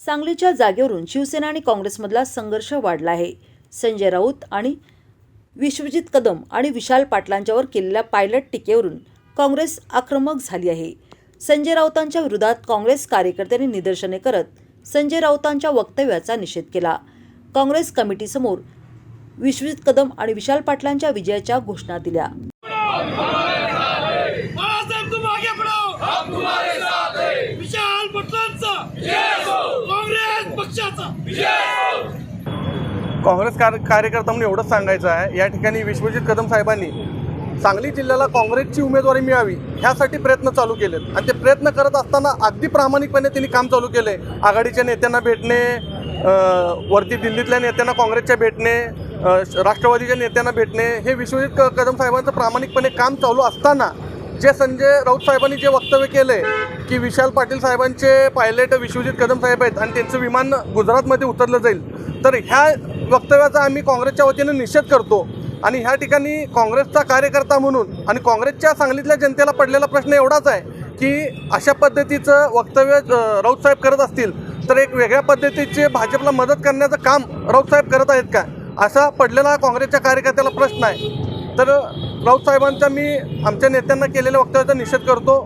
सांगलीच्या जागेवरून शिवसेना आणि काँग्रेसमधला संघर्ष वाढला आहे. संजय राऊत आणि विश्वजित कदम आणि विशाल पाटलांच्यावर केलेल्या पायलट टीकेवरून काँग्रेस आक्रमक झाली आहे. संजय राऊतांच्या विरोधात काँग्रेस कार्यकर्त्यांनी निदर्शने करत संजय राऊतांच्या वक्तव्याचा निषेध केला. काँग्रेस कमिटीसमोर विश्वजित कदम आणि विशाल पाटलांच्या विजयाच्या घोषणा दिल्या. काँग्रेस कार कार्यकर्ता म्हणून एवढंच सांगायचं आहे. या ठिकाणी विश्वजित कदम साहेबांनी सांगली जिल्ह्याला काँग्रेसची उमेदवारी मिळावी ह्यासाठी प्रयत्न चालू केलेत. आणि ते प्रयत्न करत असताना अगदी प्रामाणिकपणे त्यांनी काम चालू केले. आघाडीच्या नेत्यांना भेटणे वरती दिल्लीतल्या नेत्यांना काँग्रेसच्या भेटणे राष्ट्रवादीच्या नेत्यांना भेटणे हे विश्वजित कदम साहेबांचं प्रामाणिकपणे काम चालू असताना जे संजय राऊत साहेबांनी जे वक्तव्य केले की विशाल पाटील साहेबांचे पायलट विश्वजित कदम साहेब आहेत आणि त्यांचं विमान गुजरातमध्ये उतरलं जाईल तर ह्या वक्तव्याचा आम्ही काँग्रेसच्या वतीनं निषेध करतो. आणि ह्या ठिकाणी काँग्रेसचा कार्यकर्ता म्हणून आणि काँग्रेसच्या सांगलीतल्या जनतेला पडलेला प्रश्न एवढाच आहे की अशा पद्धतीचं वक्तव्य राऊत साहेब करत असतील तर एक वेगळ्या पद्धतीचे भाजपला मदत करण्याचं काम राऊत साहेब करत आहेत का? असा पडलेला काँग्रेसच्या कार्यकर्त्याला प्रश्न आहे. तर राऊत साहेबांचा मी आमच्या नेत्यांना केलेल्या वक्तव्याचा निषेध करतो.